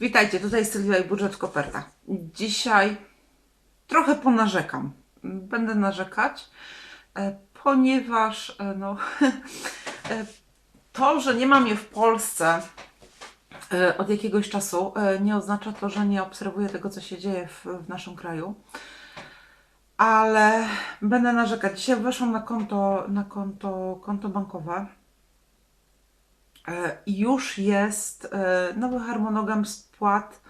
Witajcie, tutaj Sylwia i Budżet Koperta. Dzisiaj trochę ponarzekam. Będę narzekać, e, ponieważ e, no, e, to, że nie mam je w Polsce od jakiegoś czasu, nie oznacza to, że nie obserwuję tego, co się dzieje w, w naszym kraju. Ale będę narzekać. Dzisiaj weszłam na konto, na konto, konto bankowe. E, już jest e, nowy harmonogram spłat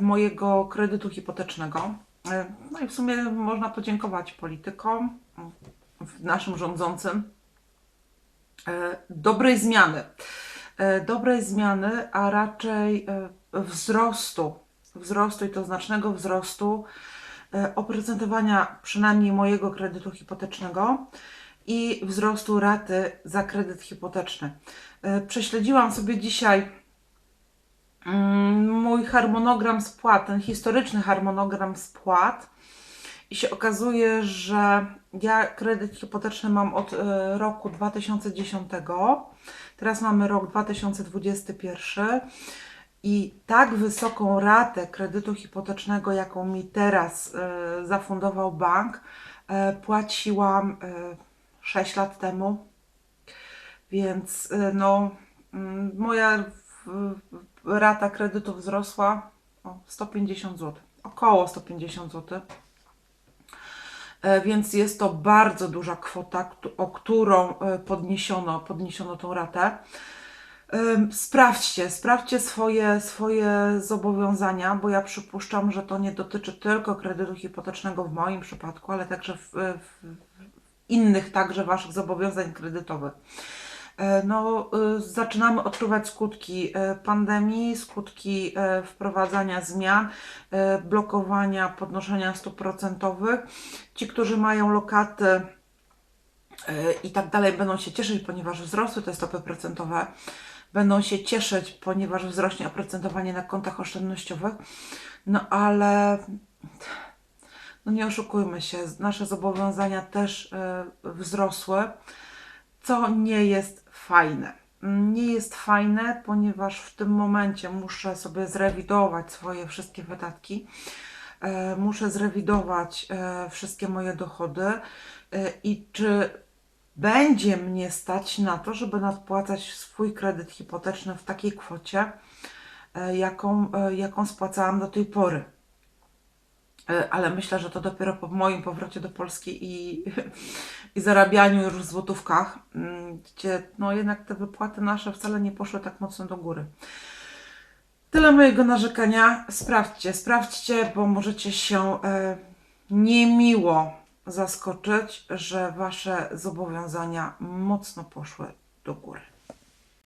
mojego kredytu hipotecznego. E, No i w sumie można podziękować politykom, naszym rządzącym, dobrej zmiany. Dobrej zmiany, a raczej wzrostu, wzrostu i to znacznego wzrostu oprocentowania przynajmniej mojego kredytu hipotecznego i wzrostu raty za kredyt hipoteczny. E, Prześledziłam sobie dzisiaj mm, mój harmonogram spłat, ten historyczny harmonogram spłat i się okazuje, że ja kredyt hipoteczny mam od e, roku 2010. Teraz mamy rok 2021 i tak wysoką ratę kredytu hipotecznego, jaką mi teraz e, zafundował bank, płaciłam 6 lat temu. Więc y, no, mm, moja rata kredytu wzrosła o 150 zł, około 150 zł. E, Więc jest to bardzo duża kwota, o którą e, podniesiono, podniesiono tą ratę. Sprawdźcie, sprawdźcie swoje, swoje zobowiązania, bo ja przypuszczam, że to nie dotyczy tylko kredytu hipotecznego w moim przypadku, ale także w, w innych także Waszych zobowiązań kredytowych. E, No, y, zaczynamy odczuwać skutki e, pandemii, skutki e, wprowadzania zmian, e, blokowania, podnoszenia stóp procentowych. Ci, którzy mają lokaty e, i tak dalej, będą się cieszyć, ponieważ wzrosły te stopy procentowe. Będą się cieszyć, ponieważ wzrośnie oprocentowanie na kontach oszczędnościowych. No ale no nie oszukujmy się, nasze zobowiązania też e, wzrosły, co nie jest fajne. Nie jest fajne, ponieważ w tym momencie muszę sobie zrewidować swoje wszystkie wydatki, e, muszę zrewidować e, wszystkie moje dochody i czy będzie mnie stać na to, żeby nadpłacać swój kredyt hipoteczny w takiej kwocie, jaką, jaką spłacałam do tej pory. E, ale myślę, że to dopiero po moim powrocie do Polski i, i zarabianiu już w złotówkach, mm, gdzie no jednak te wypłaty nasze wcale nie poszły tak mocno do góry. Tyle mojego narzekania. Sprawdźcie, sprawdźcie, bo możecie się e, niemiło zaskoczyć, że wasze zobowiązania mocno poszły do góry.